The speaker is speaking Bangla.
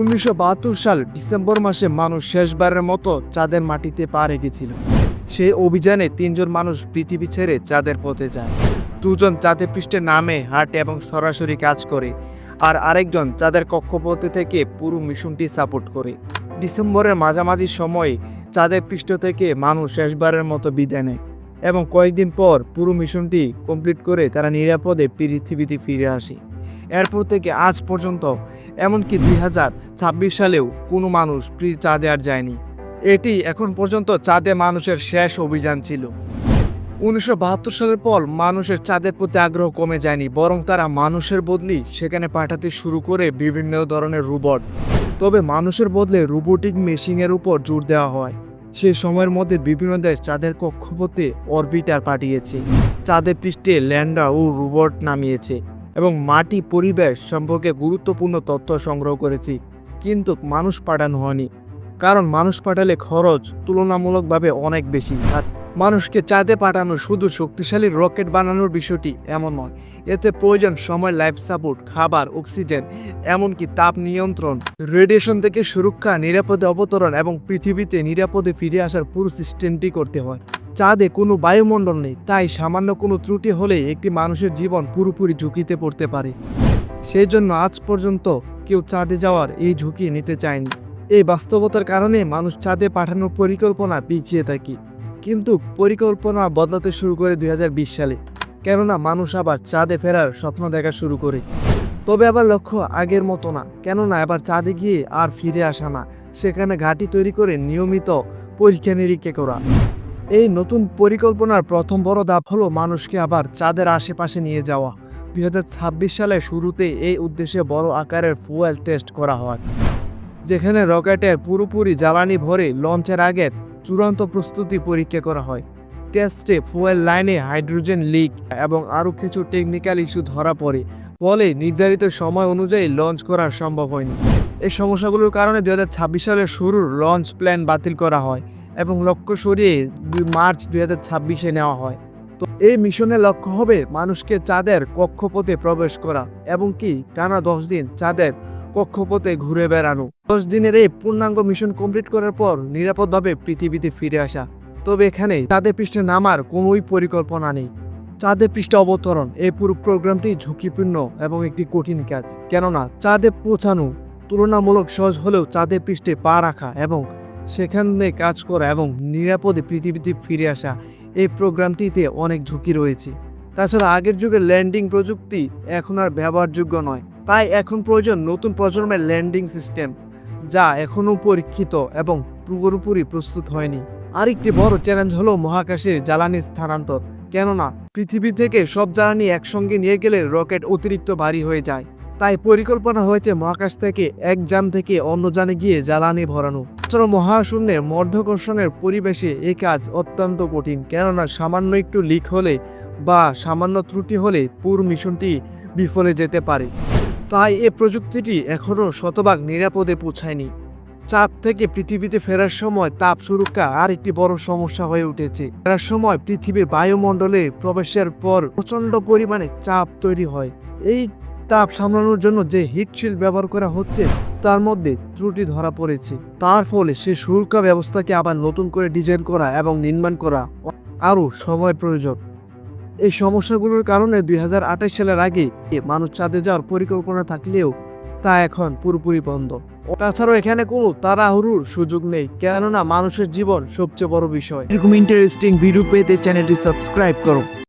উনিশশো বাহাত্তর সাল ডিসেম্বর মাসে মানুষ শেষবারের মতো চাঁদের মাটিতে পা রেখেছিল। সেই অভিযানে তিনজন মানুষ পৃথিবী ছেড়ে চাঁদের পথে যায়। দুজন চাঁদের পৃষ্ঠে নামে, হাঁটে এবং সরাসরি কাজ করে আর আরেকজন চাঁদের কক্ষপথে থেকে পুরো মিশনটি সাপোর্ট করে। ডিসেম্বরের মাঝামাঝি সময়ে চাঁদের পৃষ্ঠ থেকে মানুষ শেষবারের মতো বিদায় নেয় এবং কয়েকদিন পর পুরো মিশনটি কমপ্লিট করে তারা নিরাপদে পৃথিবীতে ফিরে আসে। এরপর থেকে আজ পর্যন্ত, এমনকি দুই হাজার ছাব্বিশ সালেও কোনো মানুষ পৃ- চাঁদে আর যায়নি। এটি এখন পর্যন্ত চাঁদে মানুষের শেষ অভিযান ছিল। উনিশশো বাহাত্তর সালের পর মানুষের চাঁদের প্রতি আগ্রহ কমে যায়নি, বরং তারা মানুষের বদলি সেখানে পাঠাতে শুরু করে বিভিন্ন ধরনের রোবট। তবে মানুষের বদলে রোবোটিক মেশিনের উপর জোর দেওয়া হয়। সেই সময়ের মধ্যে বিভিন্ন দেশ চাঁদের কক্ষপথে অরবিটার পাঠিয়েছে। চাঁদের পৃষ্ঠে ল্যান্ডার ও রোবট নামিয়েছে। এবং মাটি পরিবেশ সম্পর্কে গুরুত্বপূর্ণ তথ্য সংগ্রহ করেছি, কিন্তু মানুষ পাঠানো হয়নি। কারণ মানুষ পাঠালে খরচ তুলনামূলকভাবে অনেক বেশি। আর মানুষকে চাঁদে পাঠানো শুধু শক্তিশালী রকেট বানানোর বিষয়টি এমন নয়, এতে প্রয়োজন সময় লাইফ সাপোর্ট খাবার অক্সিজেন এমনকি তাপ নিয়ন্ত্রণ রেডিয়েশন থেকে সুরক্ষা, নিরাপদে অবতরণ এবং পৃথিবীতে নিরাপদে ফিরে আসার পুরো সিস্টেমটি করতে হয়। চাঁদে কোনো বায়ুমণ্ডল নেই, তাই সামান্য কোনো ত্রুটি হলে একটি মানুষের জীবন পুরোপুরি ঝুঁকিতে পড়তে পারে। সেই জন্য আজ পর্যন্ত কেউ চাঁদে যাওয়ার এই ঝুঁকি নিতে চায়নি। এই বাস্তবতার কারণে মানুষ চাঁদে পাঠানোর পরিকল্পনা পিছিয়ে থাকে। কিন্তু পরিকল্পনা বদলাতে শুরু করে দুই হাজার বিশ সালে, কেননা মানুষ আবার চাঁদে ফেরার স্বপ্ন দেখা শুরু করে। তবে আবার লক্ষ্য আগের মতো না, কেননা এবার চাঁদে গিয়ে আর ফিরে আসা না, সেখানে ঘাঁটি তৈরি করে নিয়মিত পরীক্ষা নিরীক্ষা করা। এই নতুন পরিকল্পনার প্রথম বড় ধাপ হলো মানুষকে আবার চাঁদের আশেপাশে নিয়ে যাওয়া। দুই হাজার ছাব্বিশ সালের শুরুতে এই উদ্দেশ্যে বড় আকারের ফুয়েল টেস্ট করা হয়, যেখানে রকেটের পুরোপুরি জ্বালানি ভরে লঞ্চের আগে চূড়ান্ত প্রস্তুতি পরীক্ষা করা হয়। টেস্টে ফুয়েল লাইনে হাইড্রোজেন লিক এবং আরও কিছু টেকনিক্যাল ইস্যু ধরা পড়ে, ফলে নির্ধারিত সময় অনুযায়ী লঞ্চ করা সম্ভব হয়নি। এই সমস্যাগুলোর কারণে দুই হাজার ছাব্বিশ সালের শুরুর লঞ্চ প্ল্যান বাতিল করা হয়। এবং লক্ষ্য সরিয়ে দুই মার্চ দুই হাজার ছাব্বিশে নেওয়া হয়। তো এই মিশনের লক্ষ্য হবে মানুষকে চাঁদের কক্ষপথে প্রবেশ করা এবং কি টানা দশ দিন চাঁদের কক্ষপথে ঘুরে বেড়ানো। দশ দিনের এই পূর্ণাঙ্গ মিশন কমপ্লিট করার পর নিরাপদভাবে পৃথিবীতে ফিরে আসা। তবে এখানে চাঁদের পৃষ্ঠে নামার কোনোই পরিকল্পনা নেই। চাঁদের পৃষ্ঠে অবতরণ, এই পুরো প্রোগ্রামটি ঝুঁকিপূর্ণ এবং একটি কঠিন কাজ। কেননা, চাঁদে পৌঁছানো তুলনামূলক সহজ হলেও চাঁদের পৃষ্ঠে পা রাখা এবং সেখানে কাজ করা এবং নিরাপদে পৃথিবীতে ফিরে আসা এই প্রোগ্রামটিতে অনেক ঝুঁকি রয়েছে। তাছাড়া আগের যুগের ল্যান্ডিং প্রযুক্তি এখন আর ব্যবহারযোগ্য নয়। তাই এখন প্রয়োজন নতুন প্রজন্মের ল্যান্ডিং সিস্টেম, যা এখনও পরীক্ষিত এবং পুরোপুরি প্রস্তুত হয়নি। আরেকটি বড় চ্যালেঞ্জ হলো মহাকাশে জ্বালানি স্থানান্তর। কেননা, পৃথিবী থেকে সব জ্বালানি একসঙ্গে নিয়ে গেলে রকেট অতিরিক্ত ভারী হয়ে যায়। তাই পরিকল্পনা হয়েছে মহাকাশ থেকে এক যান থেকে অন্য যানে গিয়ে জ্বালানি ভরানো। এছাড়াও মহাশূন্যের মধ্যাকর্ষণের পরিবেশে এ কাজ অত্যন্ত কঠিন, কেননা সামান্য একটু লিক হলে বা সামান্য ত্রুটি হলে পুরো মিশনটি বিফলে যেতে পারে। তাই এ প্রযুক্তিটি এখনও শতভাগ নিরাপদে পৌঁছায়নি। চাঁদ থেকে পৃথিবীতে ফেরার সময় তাপ সুরক্ষা আর একটি বড় সমস্যা হয়ে উঠেছে। ফেরার সময় পৃথিবীর বায়ুমণ্ডলে প্রবেশের পর প্রচণ্ড পরিমাণে চাপ তৈরি হয়। এই তাপ সামলানোর জন্য যে হিটশিল্ড ব্যবহার করা হচ্ছে, তার মধ্যে ত্রুটি ধরা পড়েছে। তার ফলে সে সুরক্ষা ব্যবস্থাকে আবার নতুন করে ডিজাইন করা এবং নির্মাণ করা আরও সময়ের প্রয়োজন। এই সমস্যাগুলোর কারণে দুই সালের আগে মানুষ চাঁদে যাওয়ার পরিকল্পনা থাকলেও তা এখন পুরোপুরি বন্ধ। তাছাড়াও এখানে কোনো তাড়াহুড়ুর সুযোগ নেই, কেননা মানুষের জীবন সবচেয়ে বড় বিষয়। এরকম ইন্টারেস্টিং ভিডিও পেতে চ্যানেলটি সাবস্ক্রাইব করো